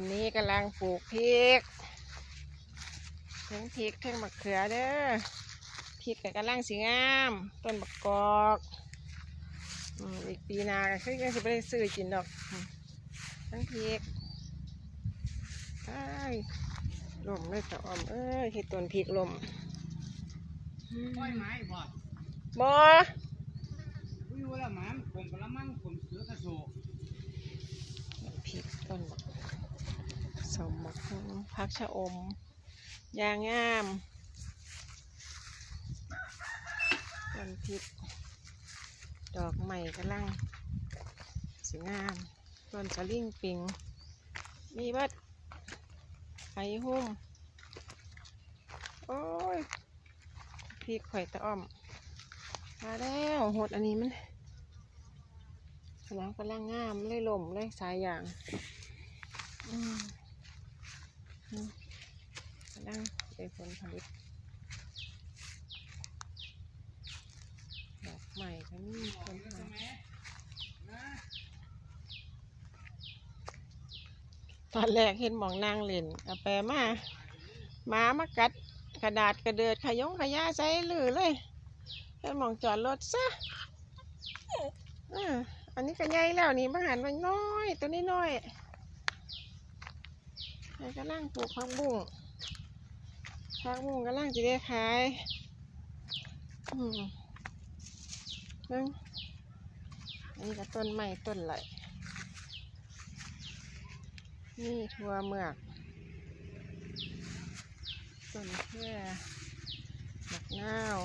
อนนี้กำลังปลูกพริกทั้งพริกทั้งมะเขือเด้อพริกก็กำลังสีงาม ต้นมะกอกอืมอีกปีหนาก็คือยังสิไปซื้อกินดอกอืมทั้งพริกอ้ายลมเลยตะออมเอ้ยเห็ดต้นพริกลมอืมก้อยไม้บอดบอวิวละหมันผมกระมังผมเสือกระโซกพริกต้นมะ สมมะฮุ่งพักชะอม ยางงามต้นพริกดอกใหม่กำลังสวยงามต้นสลิงปิง มีบัดไข่หุ้ม โอ้ยพริกข่อยตะอ่อม มาแล้วหดอันนี้มันกำลังกำลังงามเลยลมเลยสายอย่าง อืม กำลังได้ผลผลิตดอกใหม่ก็มีผลผลิตตอนแรกเห็นหมองนางเล่นเอาแปรมาหมามากัดกระดาษกระเดิดขยงขยะใส่ลือเลยเห็นหมองจอดรถซะอันนี้ก็ใหญ่แล้วนี่มาหันมันน้อย ตัวนี้น้อย ไอ้กำลังปลูกผักบุ้งผักบุ้งกำลังจะได้ขายอืมเบิ่งอันนี้ก็ต้นไม้ต้นไหลนี่ทั่วเมือกต้นแค่หมักนาว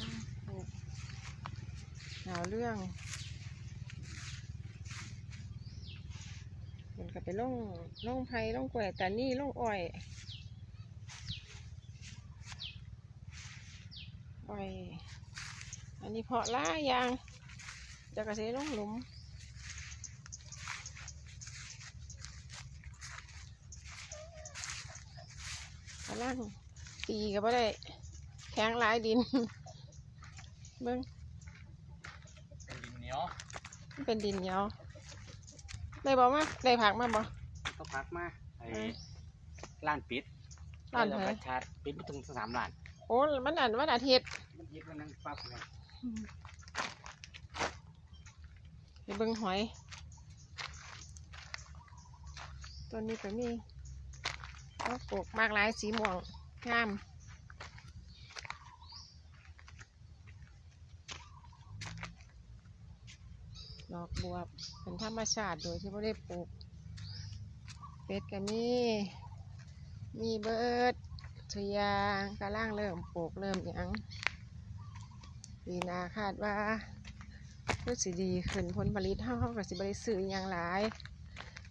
ล่างปลูกหนาวเรื่องมันก็ ไปล่องล่องไผ่ล่องกล้วยแต่นี่ล่องอ้อยปล่อยอันนี้เพาะล่ายางจะกระเซ็ลงหลุมกำลังตีก็บ่ได้แข็งหลายดินเบิ้งเป็นดินเหนียวมันเป็นดินเหนียว ได้บอกมาได้ผักมาบ่ ก็พักมาไอ้เออร้านปิดร้านไหน แล้วก็ชาร์จปิดไปถึงสามล้านโอ้มันอันวันอาทิตย์มันยึดมันนั่งปั๊บเลยไปเบิ้งหอยต้นนี้ก็มีเอาปลูกมากหลายสีม่วงงาม ดอกบวบเป็นธรรมชาติโดยที่ไม่ได้ปลูก เป็ดก็มีมีเบิร์ดเชียงกระล่างเริ่มปลูกเริ่มยังปีนาคาดว่าก็สิดีขึ้นผลผลิตเท่ากับสิบริสื่อหยังหลาย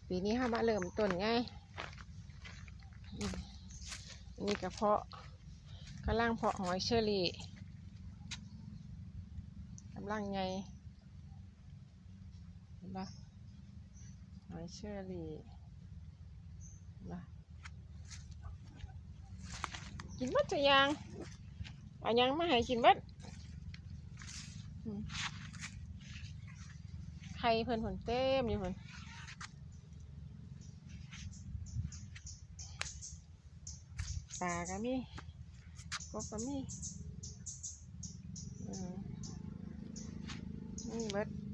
ปีนี้เขามาเริ่มต้นไงมอันนี้กระเพาะกระล่างเพาะหอยเชอรี่กำลังไง นปะหอยเชอรี่เห็นปะกินบัดจะยังเอายังมาให้กินบัดอืมไข่เพิ่นผลเต็มอยู่เพิ่นปลาก็มีกบก็มีอืมนี่เบิด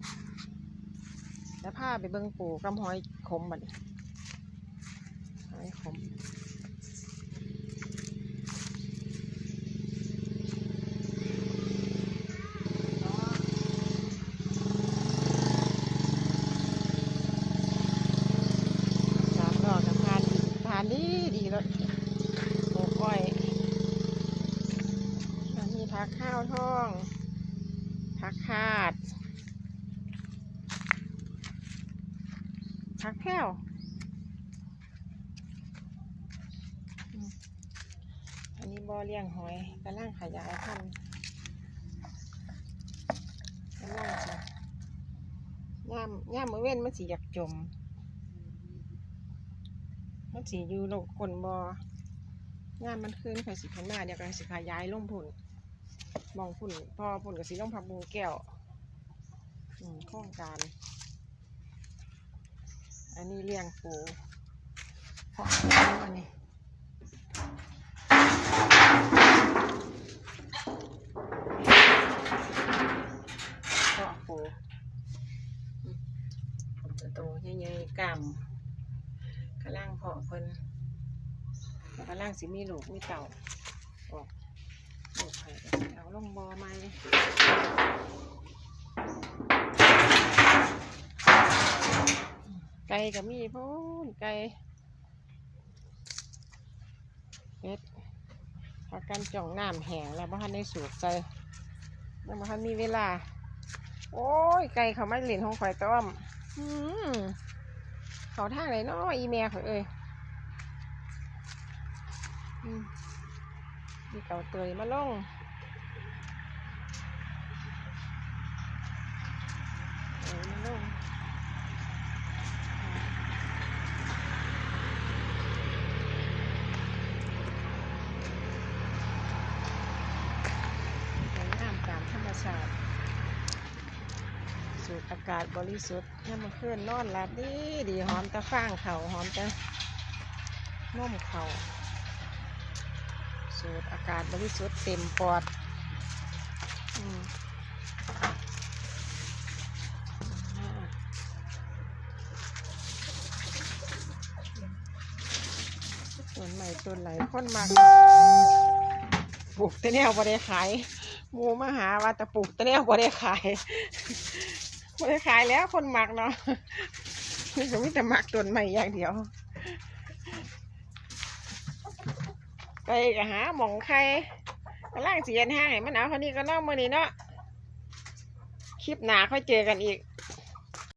แล้วพาไปเบิ่งปูกำหอยขมบัดนี้หอยขมสามดอกกับพานพานดีดีเลยปลูกอ้อยอันนี้ผักข้าวทองผักคาด ผักแพ้วอืมอันนี้ บ่อเลี้ยงหอยกำลังขยายพันธุ์กำลังจะย่ามย่ามมือเว้นมันสิอยากจม มันสิอยู่ลงคนบ่ย่ามมันขึ้นไปสิขึ้นมาเดี๋ยวก็สิขยายลงพุ่นมองพุ่นพอพุ่นก็สิลงผักบุงแก้วอืมโครงการ อันนี้เลี้ยงปูเพาะอันนี้เพาะ ปูโตใหญ่ๆกล้ามกำลังเพาะเพิ่นกำลังสิมีลูกมีเต่าออกลูกไข่เอาลงบอไหมไก่ก็มีพูนไก่เป็ดพากันจ่องน้ำแห้งแล้วบ่ทันได้สูบใจยังบ่ทันมีเวลา โอ้ย ไก่เขามาเล่นของข่อยต้อมอืมเขาทางไหนเนาะอีแม่ข่อยเอ้ยอืมมีเก่าเตยมาลงเอ้ยมาลง สวยงามตามธรรมชาติ สูดอากาศบริสุทธิ์ให้มาขึ้นนอนหลับดีดีหอมตะฟางเขาหอมตะน่มเขาสูดอากาศบริสุทธิ์เต็มปอดอืมต้นใหม่ต้นไหลคนมากปลูกต่แนวบ่ได้ขายมูมาหาว่าแต่ปลูกต่แนวบ่ได้ขาย บ่ได้ขายแล้วคนหมักเนาะนี่ก็มีแต่หมักต้นใหม่อย่างเดียว ไปก็หาหมองใครกำลังเสียนห้างให้มันเอาคนนี้ก็นอกมือนี้เนาะคลิปหนาค่อยเจอกันอีก